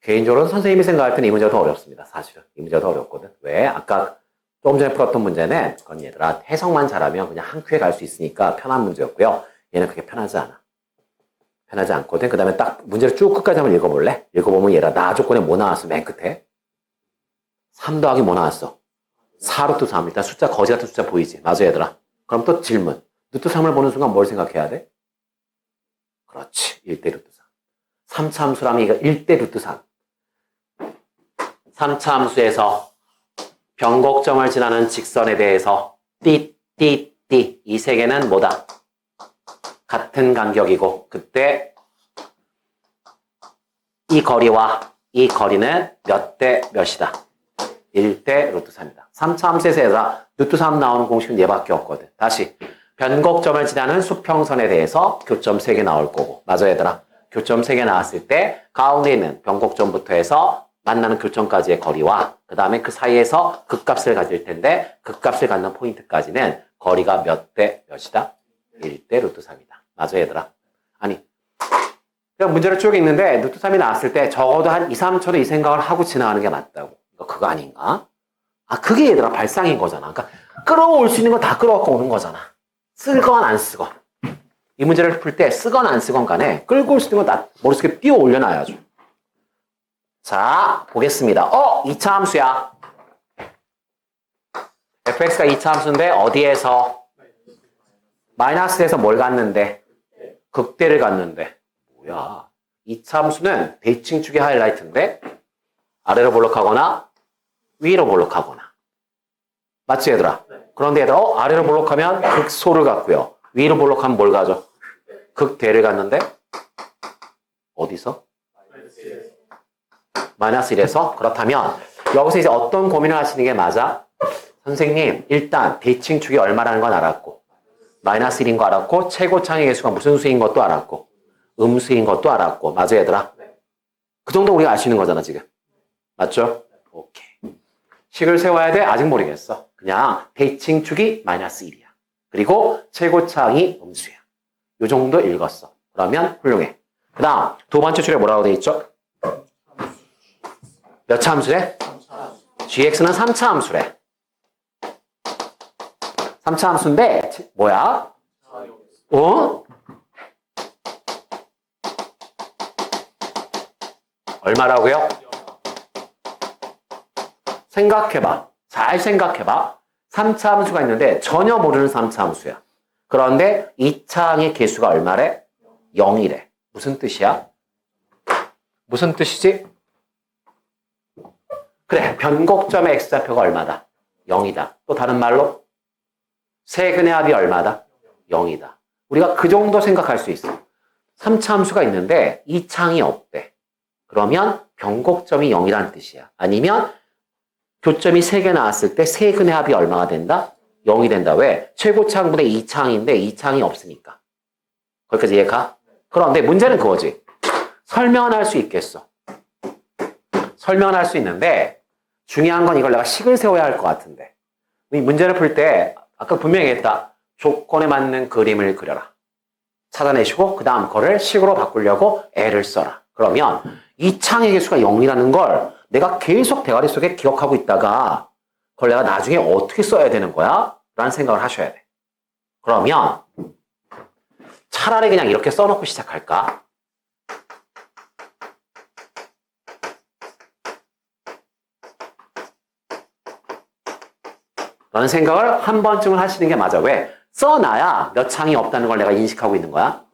개인적으로 선생님이 생각할 때는 이 문제가 더 어렵습니다. 사실은. 이 문제가 더 어렵거든. 왜? 아까 조금 전에 풀었던 문제는 그건 얘들아 해석만 잘하면 그냥 한 큐에 갈 수 있으니까 편한 문제였고요. 얘는 그렇게 편하지 않아. 편하지 않거든. 그 다음에 딱 문제를 쭉 끝까지 한번 읽어볼래? 읽어보면 얘라 나 조건에 뭐 나왔어? 맨 끝에. 3 더하기 뭐 나왔어? 4루트 3. 일단 숫자 거지 같은 숫자 보이지? 맞아 얘들아. 그럼 또 질문. 루트 3을 보는 순간 뭘 생각해야 돼? 그렇지. 1대 루트 3. 3차 함수라면 이거 1대 루트 3. 3차 함수에서 변곡점을 지나는 직선에 대해서 띠, 띠, 띠. 이 세 개는 뭐다? 같은 간격이고 그때 이 거리와 이 거리는 몇 대 몇이다? 1대 루트 3이다. 3차 함수에서 루트 3 나오는 공식은 얘밖에 없거든. 다시 변곡점을 지나는 수평선에 대해서 교점 3개 나올 거고 맞아 얘들아? 교점 3개 나왔을 때 가운데 있는 변곡점부터 해서 만나는 교점까지의 거리와 그 다음에 그 사이에서 극값을 가질 텐데 극값을 갖는 포인트까지는 거리가 몇 대 몇이다? 1대 루트 3이다. 맞아 얘들아? 아니 그냥 문제를 쭉 읽는데 루트 3이 나왔을 때 적어도 한 2, 3초는 이 생각을 하고 지나가는 게 맞다고. 이거 그거 아닌가? 아 그게 얘들아 발상인 거잖아. 그러니까 끌어올 수 있는 거다 끌어갖고 오는 거잖아. 쓰건 안 쓰건. 이 문제를 풀 때 쓰건 안 쓰건 간에 끌고 올 수 있는 거다 머릿속에 띄워 올려놔야죠. 자, 보겠습니다. 어, 2차 함수야. fx가 2차 함수인데 어디에서? 마이너스에서 뭘 갖는데? 극대를 갖는데. 뭐야. 2차 함수는 대칭 축의 하이라이트인데 아래로 볼록하거나 위로 볼록하거나. 맞지 얘들아? 그런데 얘들아, 어, 아래로 볼록하면 극소를 갖고요. 위로 볼록하면 뭘 가져? 극대를 갖는데 어디서? 마이너스 1에서 그렇다면 여기서 이제 어떤 고민을 하시는 게 맞아? 선생님 일단 대칭 축이 얼마라는 건 알았고 마이너스 1인 거 알았고 최고창의 개수가 무슨 수인 것도 알았고 음수인 것도 알았고 맞아 얘들아? 그 정도 우리가 있는 거잖아 지금 맞죠? 오케이 식을 세워야 돼? 아직 모르겠어 그냥 대칭 축이 마이너스 1이야 그리고 최고창이 음수야 요 정도 읽었어 그러면 훌륭해 그 다음 두 번째 줄에 뭐라고 돼 있죠? 몇 차 함수래? gx는 3차 함수래. 3차 함수인데 뭐야? 어? 얼마라고요? 생각해봐. 잘 생각해봐. 3차 함수가 있는데 전혀 모르는 3차 함수야. 그런데 2차항의 개수가 얼마래? 0이래. 무슨 뜻이야? 무슨 뜻이지? 그래, 변곡점의 x좌표가 얼마다? 0이다. 또 다른 말로 세근의 합이 얼마다? 0이다. 우리가 그 정도 생각할 수 있어. 3차 함수가 있는데 2차항이 없대. 그러면 변곡점이 0이라는 뜻이야. 아니면 교점이 3개 나왔을 때 세근의 합이 얼마가 된다? 0이 된다. 왜? 최고차항분의 2차항인데 2차항이 없으니까. 거기까지 이해가? 그런데 문제는 그거지. 설명은 할 수 있겠어. 설명은 할 수 있는데 중요한 건 이걸 내가 식을 세워야 할 것 같은데 이 문제를 풀 때 아까 분명히 했다. 조건에 맞는 그림을 그려라. 찾아내시고 그 다음 거를 식으로 바꾸려고 애를 써라. 그러면 이 창의 개수가 0이라는 걸 내가 계속 대가리 속에 기억하고 있다가 그걸 내가 나중에 어떻게 써야 되는 거야? 라는 생각을 하셔야 돼. 그러면 차라리 그냥 이렇게 써놓고 시작할까? 라는 생각을 한 번쯤은 하시는 게 맞아. 왜? 써놔야 몇 창이 없다는 걸 내가 인식하고 있는 거야.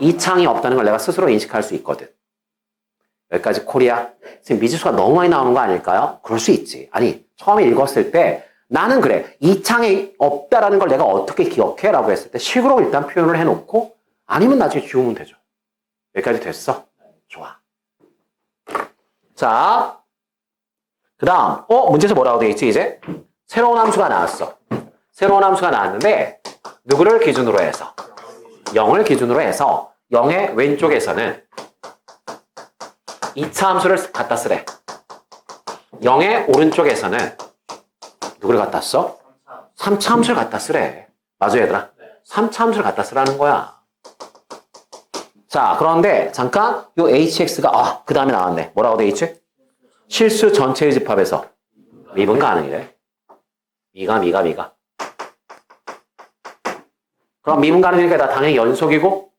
이 창이 없다는 걸 내가 스스로 인식할 수 있거든. 여기까지 코리아. 지금 미지수가 너무 많이 나오는 거 아닐까요? 그럴 수 있지. 아니, 처음에 읽었을 때 나는 그래. 이 창이 없다라는 걸 내가 어떻게 기억해? 라고 했을 때 식으로 일단 표현을 해놓고 아니면 나중에 지우면 되죠. 여기까지 됐어? 좋아. 자, 그 다음, 어? 문제에서 뭐라고 되어 있지, 이제? 새로운 함수가 나왔어. 새로운 함수가 나왔는데 누구를 기준으로 해서 0을 기준으로 해서 0의 왼쪽에서는 2차 함수를 갖다 쓰래. 0의 오른쪽에서는 누구를 갖다 써? 3차 함수를 갖다 쓰래. 맞아 얘들아? 3차 함수를 갖다 쓰라는 거야. 자, 그런데 잠깐 요 hx가 아, 그 다음에 나왔네. 뭐라고 돼 있지? 실수 전체의 집합에서 미분 가능이래. 미가 미가 미가. 그럼 미분 가능이니까 나 당연히 연속이고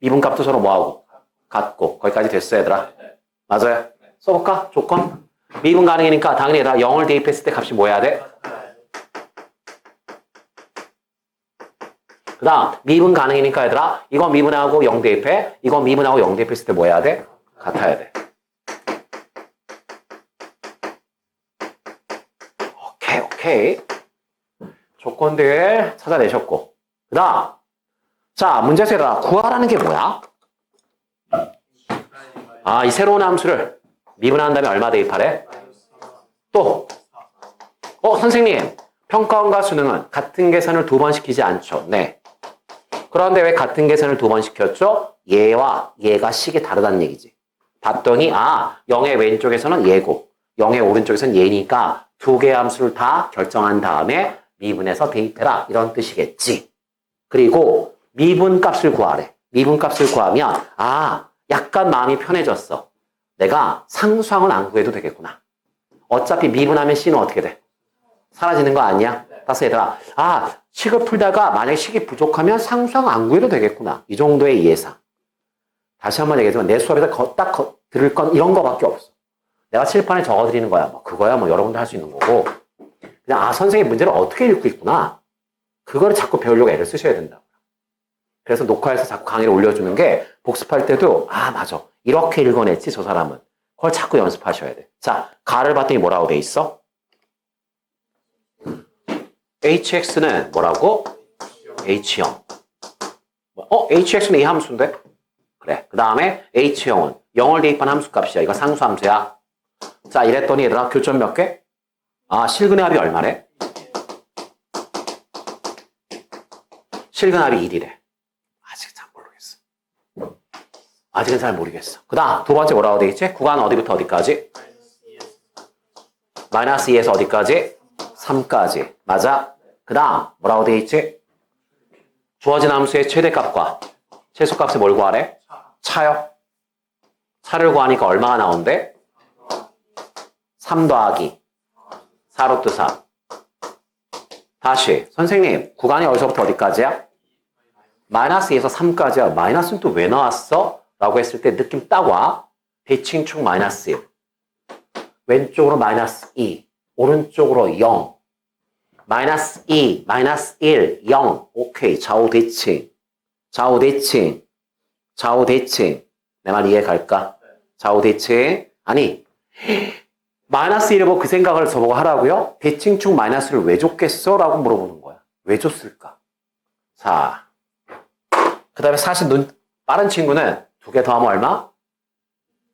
미분 값도 서로 뭐하고 같고 거기까지 됐어 얘들아. 맞아요. 써볼까? 조건. 미분 가능이니까 당연히 얘들아 0을 대입했을 때 값이 뭐 해야 돼? 그 다음 미분 가능이니까 얘들아 이거 미분하고 0 대입해 이거 미분하고 0 대입했을 때뭐 해야 돼? 같아야 돼 오케이 오케이 조건들 찾아내셨고 그 다음 자 문제에서 얘들아 구하라는 게 뭐야? 아 이 새로운 함수를 미분한 다음에 얼마 대입하래? 또 어, 선생님, 평가원과 수능은 같은 계산을 두 번 시키지 않죠. 네. 그런데 왜 같은 계산을 두 번 시켰죠? 얘와 얘가 식이 다르다는 얘기지. 봤더니, 아, 0의 왼쪽에서는 얘고, 0의 오른쪽에서는 얘니까 두 개의 함수를 다 결정한 다음에 미분해서 대입해라. 이런 뜻이겠지. 그리고 미분 값을 구하래. 미분 값을 구하면, 아, 약간 마음이 편해졌어. 내가 상수항은 안 구해도 되겠구나. 어차피 미분하면 C는 어떻게 돼? 사라지는 거 아니야? 따서 얘들아, 아, 식을 풀다가 만약에 식이 부족하면 상수항 안 구해도 되겠구나. 이 정도의 예상. 다시 한 번 얘기하지만 내 수업에서 거- 딱 거- 들을 건 이런 거밖에 없어. 내가 칠판에 적어드리는 거야. 뭐 그거야 뭐 여러분들 할수 있는 거고. 그냥 아, 선생님 문제를 어떻게 읽고 있구나. 그거를 자꾸 배우려고 애를 쓰셔야 된다. 그래서 녹화해서 자꾸 강의를 올려주는 게 복습할 때도 아, 맞아. 이렇게 읽어냈지, 저 사람은. 그걸 자꾸 연습하셔야 돼. 자, 가를 봤더니 뭐라고 돼 있어? hx는 뭐라고? h형. 어, hx는 이 함수인데? 그래. 그 다음에 h형은 0을 대입한 함수 값이야. 이거 상수 함수야. 자, 이랬더니 얘들아, 교점 몇 개? 아, 실근의 합이 얼마래? 실근 합이 1이래. 아직 잘 모르겠어. 아직은 잘 모르겠어. 그 다음, 두 번째 뭐라고 돼 있지? 구간 어디부터 어디까지? 마이너스 2에서 어디까지? 3까지. 맞아? 그 다음, 뭐라고 돼 있지? 주어진 함수의 최대값과 최소값을 뭘 구하래? 차요. 차를 구하니까 얼마가 나온대? 3 더하기 4로트 4. 다시, 선생님, 구간이 어디서부터 어디까지야? 마이너스 2에서 3까지야. 마이너스는 또 왜 나왔어? 라고 했을 때 느낌 딱 와. 대칭축 마이너스 1. 왼쪽으로 마이너스 2. 오른쪽으로 0. 마이너스 2, 마이너스 1, 0. 오케이. 좌우 대칭. 좌우 대칭. 좌우 대칭. 내 말 이해 갈까? 좌우 대칭. 아니, 마이너스 1을 보고 그 생각을 저보고 하라고요? 대칭축 마이너스를 왜 줬겠어? 라고 물어보는 거야. 왜 줬을까? 자, 그 다음에 사실 눈 빠른 친구는 두 개 더하면 얼마?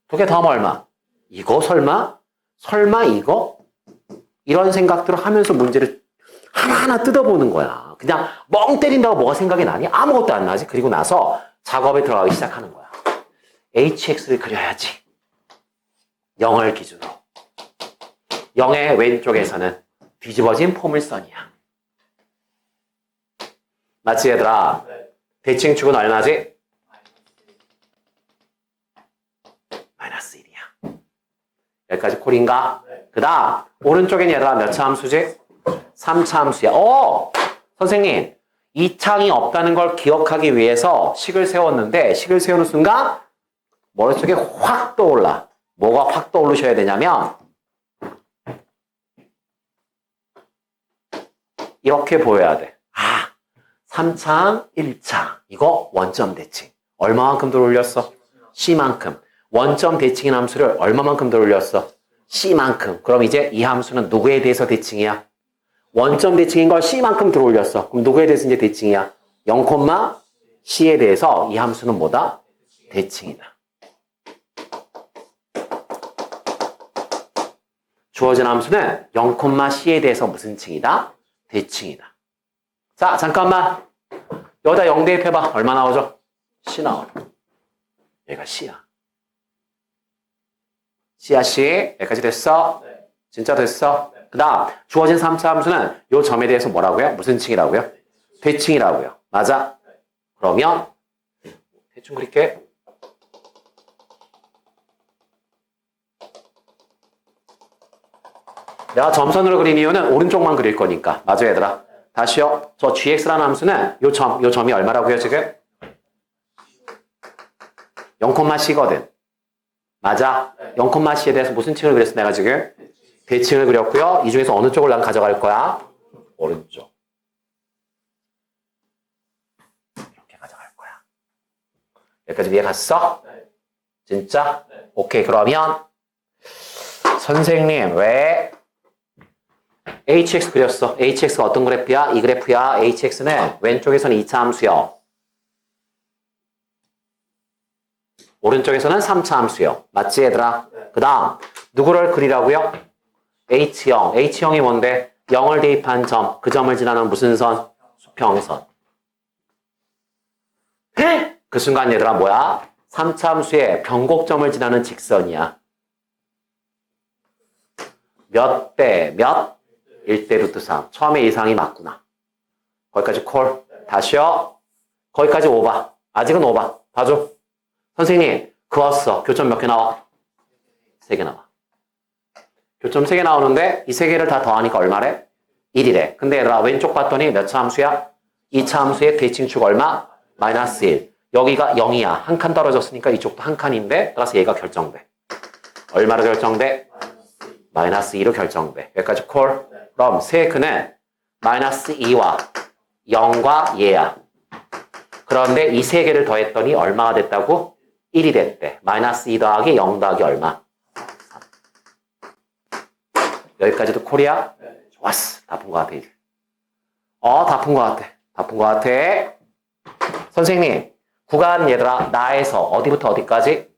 두 개 더하면 얼마? 이거 설마? 설마 이거? 이런 생각들을 하면서 문제를 하나하나 뜯어보는 거야. 그냥 멍 때린다고 뭐가 생각이 나니? 아무것도 안 나지. 그리고 나서 작업에 들어가기 시작하는 거야. hx를 그려야지. 0을 기준으로. 0의 왼쪽에서는 뒤집어진 포물선이야. 맞지 얘들아? 대칭축은 얼마지? 마이너스 1이야. 여기까지 콜인가? 그 다음 오른쪽엔 얘들아 몇 차 함수지? 3차 함수야. 어! 선생님 2창이 없다는 걸 기억하기 위해서 식을 세웠는데 식을 세우는 순간 머릿속에 확 떠올라. 뭐가 확 떠오르셔야 되냐면 이렇게 보여야 돼. 아, 3창, 1창. 이거 원점 대칭. 얼마만큼 들어올렸어? C만큼. 원점 대칭인 함수를 얼마만큼 들어올렸어? C만큼. 그럼 이제 이 함수는 누구에 대해서 대칭이야? 원점 대칭인 걸 C만큼 들어 올렸어. 그럼 누구에 대해서 이제 대칭이야? 0, C에 대해서 이 함수는 뭐다? 대칭이다. 주어진 함수는 0, C에 대해서 무슨 칭이다? 대칭이다. 자, 잠깐만. 여기다 0 대입해봐. 얼마 나오죠? C 나와. 얘가 C야. C야, C. 여기까지 됐어? 진짜 됐어? 그 다음, 주어진 3차 함수는 요 점에 대해서 뭐라고요? 무슨 칭이라고요? 대칭이라고요. 맞아? 그러면, 대충 그릴게. 내가 점선으로 그린 이유는 오른쪽만 그릴 거니까. 맞아, 얘들아. 다시요. 저 gx라는 함수는 요 점, 요 점이 얼마라고요, 지금? 0,c거든. 맞아. 0,c에 대해서 무슨 층을 그렸어, 내가 지금? 대칭을 그렸고요. 이 중에서 어느 쪽을 난 가져갈 거야? 오른쪽. 이렇게 가져갈 거야. 여기까지 이해 갔어? 진짜? 오케이. 그러면 선생님 왜 hx 그렸어? hx가 어떤 그래프야? 이 그래프야. hx는 왼쪽에서는 2차 함수요. 오른쪽에서는 3차 함수요. 맞지 얘들아? 그 다음 누구를 그리라고요? h형. h형이 뭔데? 0을 대입한 점. 그 점을 지나는 무슨 선? 수평선. 그 순간 얘들아 뭐야? 3차 함수의 변곡점을 지나는 직선이야. 몇 대 몇? 1대 루트 3. 처음에 이상이 맞구나. 거기까지 콜. 다시요. 거기까지 오바. 아직은 오바. 봐줘. 선생님, 그었어. 교점 몇 개 나와? 세 개 나와. 교점 세 개 나오는데 이 세 개를 다 더하니까 얼마래? 1이래. 근데 얘들아 왼쪽 봤더니 몇 차 함수야? 2차 함수의 대칭축 얼마? 마이너스 1. 여기가 0이야. 한 칸 떨어졌으니까 이쪽도 한 칸인데 따라서 얘가 결정돼. 얼마로 결정돼? 마이너스 2로 결정돼. 여기까지 콜. 그럼 세크는 마이너스 2와 0과 얘야. 그런데 이 세 개를 더했더니 얼마가 됐다고? 1이 됐대. 마이너스 2 더하기 0 더하기 얼마? 3. 여기까지도 콜이야? 좋았어. 다 푼 것 같아, 이제. 어, 다 푼 것 같아. 다 푼 것 같아. 선생님, 구간 얘들아, 나에서 어디부터 어디까지?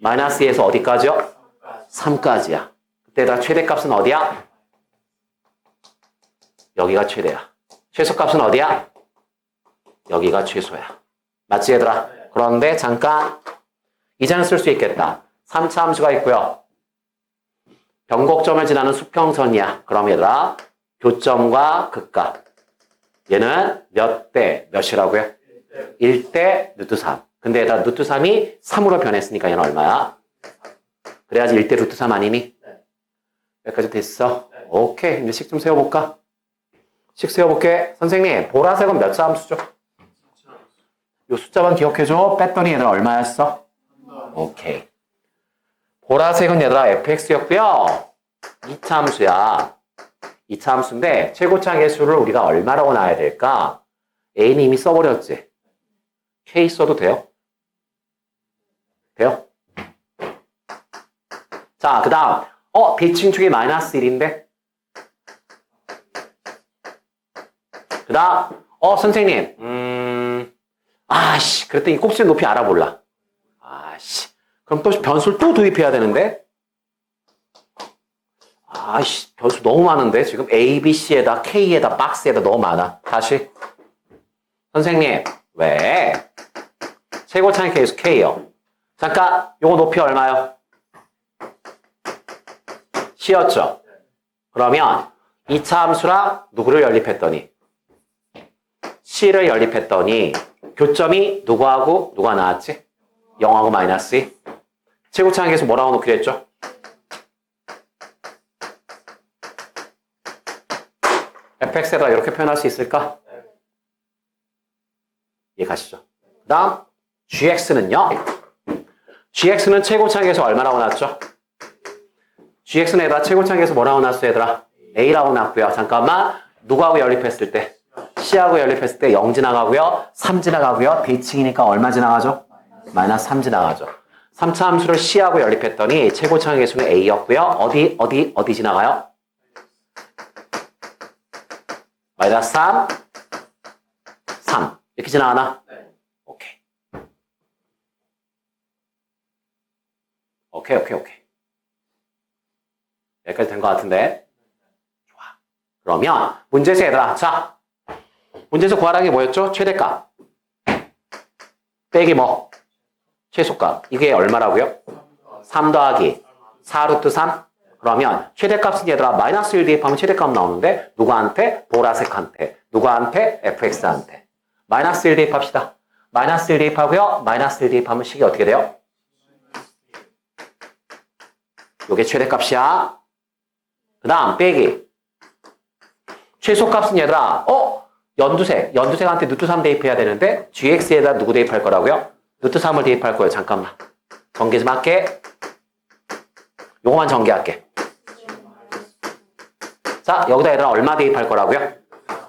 마이너스 2에서 어디까지요? 3까지야. 그때 다 최대값은 어디야? 여기가 최대야. 최소값은 어디야? 여기가 최소야. 맞지 얘들아? 그런데 잠깐 이제는 쓸 수 있겠다. 3차 함수가 있고요. 변곡점을 지나는 수평선이야. 그럼 얘들아 교점과 극값 얘는 몇 대 몇이라고요? 1대 루트 3. 근데 얘들아 루트 3이 3으로 변했으니까 얘는 얼마야? 그래야지 1대 루트 3 아니니? 여기까지 됐어? 오케이. 이제 식 좀 세워볼까? 식 세워볼게. 선생님, 보라색은 몇차 함수죠? 요 숫자만 기억해줘. 뺐더니 얘들아 얼마였어? 오케이. 보라색은 얘들아 fx였고요. 2차 함수야. 2차 함수인데 최고차 계수를 우리가 얼마라고 놔야 될까? a는 이미 써버렸지. k 써도 돼요? 돼요? 자, 그 다음. 어, 대칭축이 마이너스 1인데? 그 다음. 어, 선생님. 음, 아씨. 그랬더니 꼭지 높이 알아볼라. 아씨. 그럼 또 변수를 또 도입해야 되는데? 아씨. 변수 너무 많은데? 지금 A, B, C에다, K에다, 박스에다 너무 많아. 다시. 선생님. 왜? 최고차의 계수 K요. 잠깐. 요거 높이 얼마요? C였죠. 그러면 2차 함수랑 누구를 연립했더니 C를 연립했더니 교점이 누구하고 누가 나왔지? 0하고 마이너스 2. 최고차항에서 뭐라고 놓기로 했죠? fx에다 이렇게 표현할 수 있을까? 이해 가시죠? 그 다음 gx는요? gx는 최고차항에서 얼마라고 나왔죠? gx는 얘들아 최고차항에서 뭐라고 나왔어 얘들아? a라고 나왔고요. 잠깐만 누구하고 연립했을 때? C하고 연립했을 때 0 지나가고요. 3 지나가고요. 대칭이니까 얼마 지나가죠? 마이너스 3 지나가죠. 3차 함수를 c하고 연립했더니 최고차항의 수는 a였고요. 어디 어디 어디 지나가요? 마이너스 3 3 이렇게 지나가나? 오케이. 오케이 오케이 오케이. 여기까지 된 것 같은데. 좋아. 그러면 문제에서 얘들아, 자 문제에서 구하라는 게 뭐였죠? 최대값. 빼기 뭐? 최소값. 이게 얼마라고요? 3 더하기 4 루트 3? 그러면 최대값은 얘들아 마이너스 1 대입하면 최대값 나오는데 누구한테? 보라색한테. 누구한테? fx한테. 마이너스 1 대입합시다. 마이너스 1 대입하고요. 마이너스 1 대입하면 식이 어떻게 돼요? 요게 최대값이야. 그 다음 빼기. 최소값은 얘들아, 어? 연두색. 연두색한테 누트 3 대입해야 되는데 gx에다 누구 대입할 거라고요? 누트 3을 대입할 거예요. 잠깐만. 전개 좀 할게. 요거만 전개할게. 자, 여기다 얘들아 얼마 대입할 거라고요?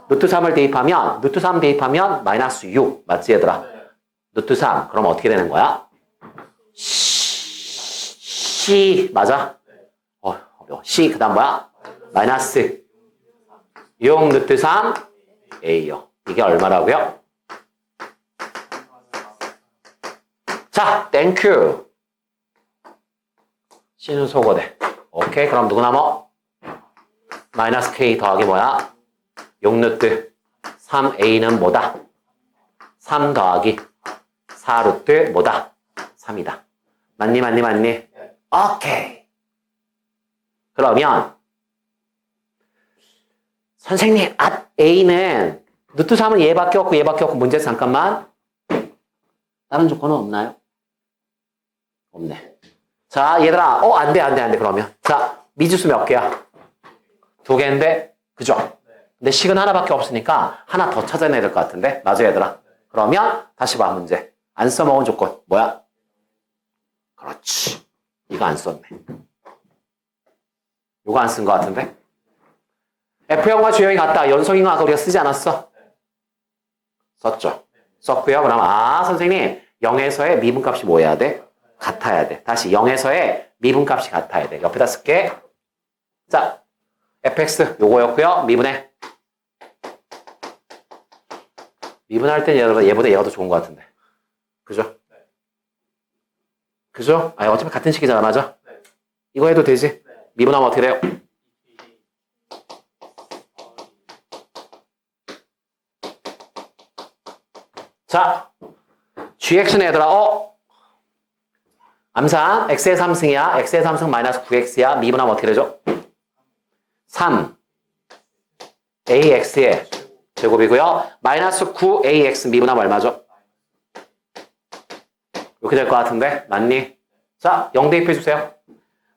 루트 3을 대입하면, 루트 3 대입하면 마이너스 6. 맞지, 얘들아? 루트 3. 그럼 어떻게 되는 거야? C, 맞아? 어, 어려워. C, 그 다음 뭐야? 마이너스 6 루트 3 A요. 이게 얼마라고요? 자, 땡큐. 소거돼. 오케이, 그럼 누구 남어? 마이너스 K 더하기 뭐야? 6루트 3A는 뭐다? 3 더하기 4루트 뭐다? 3이다. 맞니 맞니 맞니? 오케이. 그러면 선생님, 아, A는 루트 3은 얘밖에 없고 얘밖에 없고 문제 잠깐만. 다른 조건은 없나요? 없네. 자, 얘들아. 어, 안 돼, 안 돼, 안 돼, 그러면. 자, 미지수 몇 개야? 두 개인데, 그죠? 근데 식은 하나밖에 없으니까 하나 더 찾아내야 될 것 같은데? 맞아, 얘들아. 그러면 다시 봐, 문제. 안 써먹은 조건. 뭐야? 그렇지. 이거 안 썼네. 이거 안 쓴 것 같은데? F형과 G형이 같다. 연속인과 아까 우리가 쓰지 않았어? 썼죠. 썼고요. 그럼 아 선생님 0에서의 미분값이 뭐 해야 돼? 같아야 돼. 다시 0에서의 미분값이 같아야 돼. 옆에다 쓸게. 자, fx 요거였고요. 미분해. 미분할 땐 얘보다, 얘보다 얘가 더 좋은 것 같은데. 그죠? 그죠? 아, 어차피 같은 식이잖아, 맞아? 이거 해도 되지? 미분하면 어떻게 돼요? 자, gx는 얘들아, 어? 암산, x의 3승이야. x의 3승 마이너스 9x야. 미분하면 어떻게 되죠? 3. ax의 제곱이고요. 마이너스 9ax 미분하면 얼마죠? 이렇게 될 것 같은데? 맞니? 자, 0 대 입해 주세요.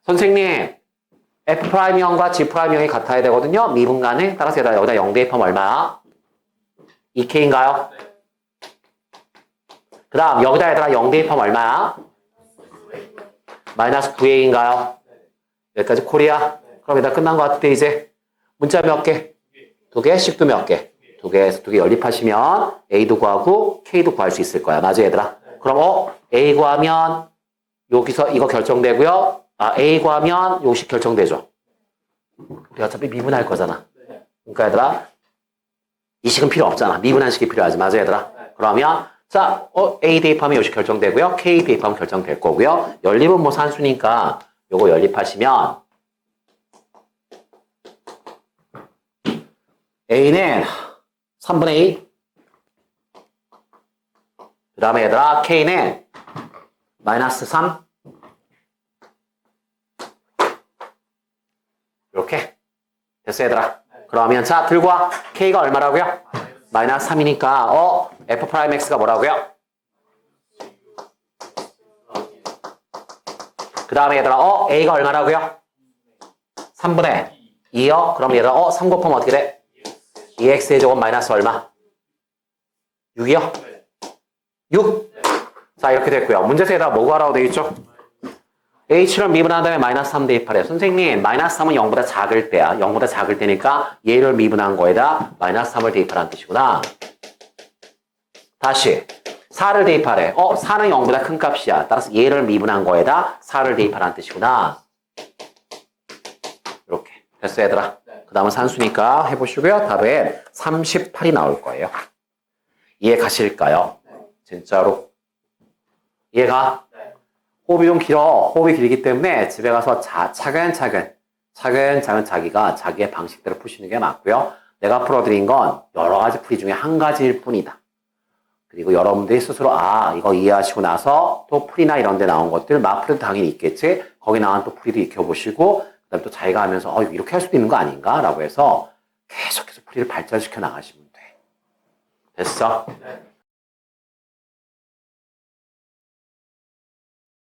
선생님, f'형과 g'형이 같아야 되거든요. 미분간에. 따라서 얘들아, 여기다 0 대 입하면 얼마야? 2k인가요? 그 다음 여기다 얘들아 0 대입하면 얼마야? 마이너스 9a인가요? 여기까지 코리아. 그럼 얘들아 끝난 것 같은데 이제 문자 몇 개? 두 개? 식도 몇 개? 두 개에서 두 개 연립하시면 a도 구하고 k도 구할 수 있을 거야. 맞아 얘들아? 그럼 어? a 구하면 여기서 이거 결정되고요. 아 a 구하면 요식 결정되죠. 우리 어차피 미분할 거잖아. 그러니까 얘들아 이 식은 필요 없잖아. 미분한 식이 필요하지. 맞아 얘들아? 그러면 자, 어, A 대입하면 요식 결정되고요. K 대입하면 결정될 거고요. 연립은 뭐 산수니까 요거 연립하시면 A는 3분의 2. 그 다음에 얘들아, K는 마이너스 3. 이렇게. 됐어, 얘들아. 그러면 자, 들고 와. K가 얼마라고요? 마이너스 3이니까, 어, f 프라임 x가 뭐라고요? 그 다음에 얘들아, 어, a가 얼마라고요? 3분의 2요? 그럼 얘들아, 어, 3 곱하면 어떻게 돼? 2x의 제곱 마이너스 얼마? 6이요? 6? 자, 이렇게 됐고요. 문제에서 얘들아, 뭐 구하라고 되어 있죠? H를 미분한 다음에 마이너스 3 대입하래요. 선생님, 마이너스 3은 0보다 작을 때야. 0보다 작을 때니까 얘를 미분한 거에다 마이너스 3을 대입하라는 뜻이구나. 다시 4를 대입하래. 어, 4는 0보다 큰 값이야. 따라서 얘를 미분한 거에다 4를 대입하라는 뜻이구나. 이렇게. 됐어, 얘들아? 그 다음은 산수니까 해보시고요. 답에 38이 나올 거예요. 이해 가실까요? 진짜로? 이해가? 호흡이 좀 길어. 호흡이 길기 때문에 집에 가서 자, 차근차근, 차근차근 자기가 자기의 방식대로 푸시는 게 맞고요. 내가 풀어드린 건 여러 가지 풀이 중에 한 가지일 뿐이다. 그리고 여러분들이 스스로 아 이거 이해하시고 나서 또 풀이나 이런 데 나온 것들 마풀도 당연히 있겠지 거기 나온 또 풀이도 익혀보시고 그다음에 또 자기가 하면서 어 이렇게 할 수도 있는 거 아닌가 라고 해서 계속해서 풀이를 발전시켜 나가시면 돼 됐어?